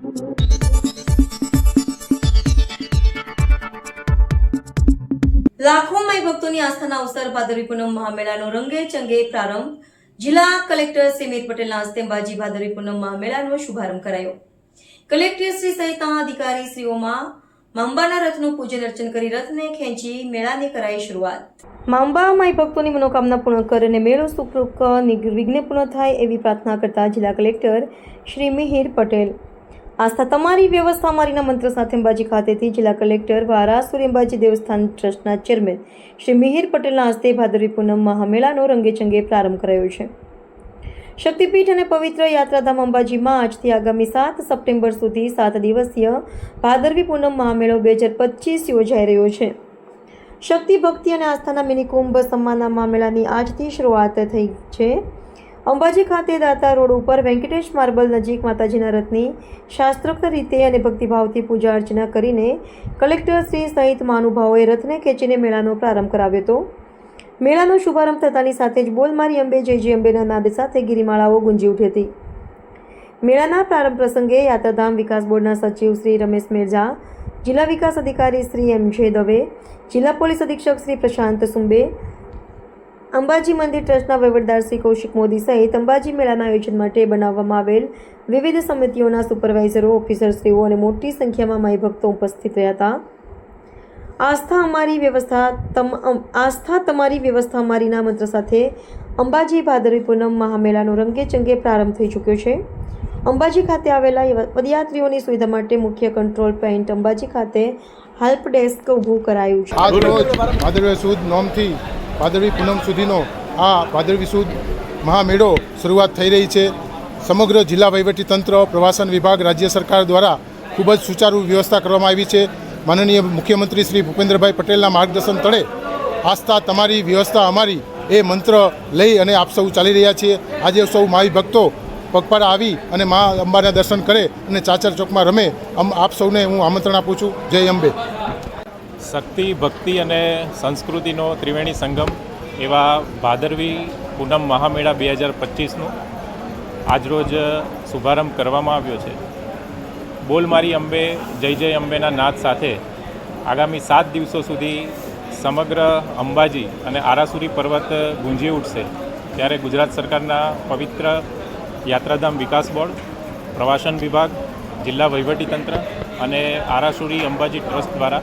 લાખો માઈ ભક્તોની આસ્થાના અવસર ભાદરવી પૂનમ મહામેળાનો રંગે ચંગે પ્રારંભ. જિલ્લા કલેક્ટર સિમિત પટેલના હસ્તે અંબાજી ભાદરવી પૂનમ મહામેળાનો શુભારંભ કરાયો. કલેક્ટર શ્રી સહિતના અધિકારી શ્રીઓમાં માંબાના રથનું પૂજન અર્ચન કરી રથને ખેંચી મેળાની કરાઈ શરૂઆત. માંબા માઈ ભક્તોની મનોકામના પૂર્ણ કરે અને મેળો સુખરૂપ વિઘ્ન પૂર્ણ થાય એવી પ્રાર્થના કરતા જિલ્લા કલેક્ટર શ્રી મિહિર પટેલ આસ્થા તમારી વ્યવસ્થા અમારીના મંત્ર સાથે અંબાજી ખાતેથી જિલ્લા કલેક્ટર વારાસુર અંબાજી દેવસ્થાન ટ્રસ્ટના ચેરમેન શ્રી મિહિર પટેલના હસ્તે ભાદરવી પૂનમ મહામેળાનો રંગેચંગે પ્રારંભ કરાયો છે. શક્તિપીઠ અને પવિત્ર યાત્રાધામ અંબાજીમાં આજથી આગામી સાત સપ્ટેમ્બર સુધી સાત દિવસીય ભાદરવી પૂનમ મહામેળો બે હજાર પચીસ યોજાઈ રહ્યો છે. શક્તિ ભક્તિ અને આસ્થાના મિનિકુંભ સમ્માનના મામેલાની આજથી શરૂઆત થઈ છે. અંબાજી ખાતે દાતા રોડ ઉપર વેંકટેશ માર્બલ નજીક માતાજીના રથની શાસ્ત્રોક્ત રીતે અને ભક્તિભાવથી પૂજા અર્ચના કરીને કલેક્ટર શ્રી સહિત મહાનુભાવોએ રથને ખેંચીને મેળાનો પ્રારંભ કરાવ્યો હતો. મેળાનો શુભારંભ થતાની સાથે જ બોલમારી અંબે, જય જય અંબેના નાદ સાથે ગિરિમાળાઓ ગુંજી ઉઠી હતી. મેળાના પ્રારંભ પ્રસંગે યાત્રાધામ વિકાસ બોર્ડના સચિવ શ્રી રમેશ મેરજા જિલ્લા વિકાસ અધિકારી શ્રી એમ જે દવે, જિલ્લા પોલીસ અધિક્ષક શ્રી પ્રશાંત સુંબે અંબાજી મંદિર ટ્રસ્ટના વહીવટદાર શ્રી કૌશિક મોદી સહિત અંબાજી મેળાના આયોજન માટે બનાવવામાં આવેલ વિવિધ સમિતિઓના સુપરવાઇઝરો ઓફિસરશ્રીઓ અને મોટી સંખ્યામાં માઈ ભક્તો ઉપસ્થિત રહ્યા હતા. આસ્થા અમારી વ્યવસ્થા તમ આસ્થા તમારી વ્યવસ્થા અમારીના મંત્ર સાથે અંબાજી ભાદરવી પૂનમ મહામેળાનો રંગે ચંગે પ્રારંભ થઈ ચૂક્યો છે. અંબાજી ખાતે આવેલા પદયાત્રીઓની સુવિધા માટે મુખ્ય કંટ્રોલ પોઈન્ટ અંબાજી ખાતે હેલ્પ ડેસ્ક ઊભું કરાયું છે. આજ રોજ ભાદરવી સુદ નોમથી ભાદરવી પૂનમ સુધીનો આ ભાદરવી સુદ મહામેળો શરૂઆત થઈ રહી છે. સમગ્ર જિલ્લા તંત્ર, પ્રવાસન વિભાગ, રાજ્ય સરકાર દ્વારા ખૂબ જ સુચારુ વ્યવસ્થા કરવામાં આવી છે. માનનીય મુખ્યમંત્રી શ્રી ભૂપેન્દ્રભાઈ પટેલના માર્ગદર્શન તળે આસ્થા તમારી, વ્યવસ્થા અમારી એ મંત્ર લઈ અને આપ સૌ ચાલી રહ્યા છીએ. આજે સૌ માવી ભક્તો પગપાળા આવી અને મા અંબાના દર્શન કરે અને ચાચર ચોકમાં રમે. આપ સૌને હું આમંત્રણ આપું છું. જય અંબે. શક્તિ, ભક્તિ અને સંસ્કૃતિનો ત્રિવેણી સંગમ એવા ભાદરવી પૂનમ મહામેળા બે હજાર પચીસનું આજરોજ શુભારંભ કરવામાં આવ્યો છે. બોલ મારી અંબે, જય જય અંબેના નાદ સાથે આગામી સાત દિવસો સુધી સમગ્ર અંબાજી અને આરાસુરી પર્વત ગુંજી ઉઠશે. ત્યારે ગુજરાત સરકારના પવિત્ર યાત્રાધામ વિકાસ બોર્ડ, પ્રવાસન વિભાગ, જિલ્લા વહીવટીતંત્ર અને આરાસુરી અંબાજી ટ્રસ્ટ દ્વારા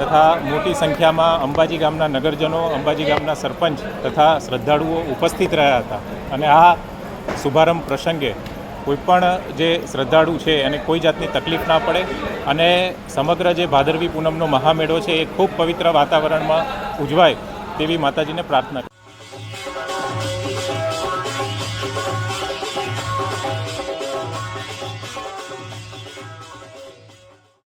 તથા મોટી સંખ્યામાં અંબાજી ગામના નગરજનો, અંબાજી ગામના સરપંચ તથા શ્રદ્ધાળુઓ ઉપસ્થિત રહ્યા હતા. અને આ શુભારંભ પ્રસંગે કોઈપણ જે શ્રદ્ધાળુ છે, એને કોઈ જાતની તકલીફ ના પડે અને સમગ્ર જે ભાદરવી પૂનમનો મહામેળો છે, એ ખૂબ પવિત્ર વાતાવરણમાં ઉજવાય તેવી માતાજીને પ્રાર્થના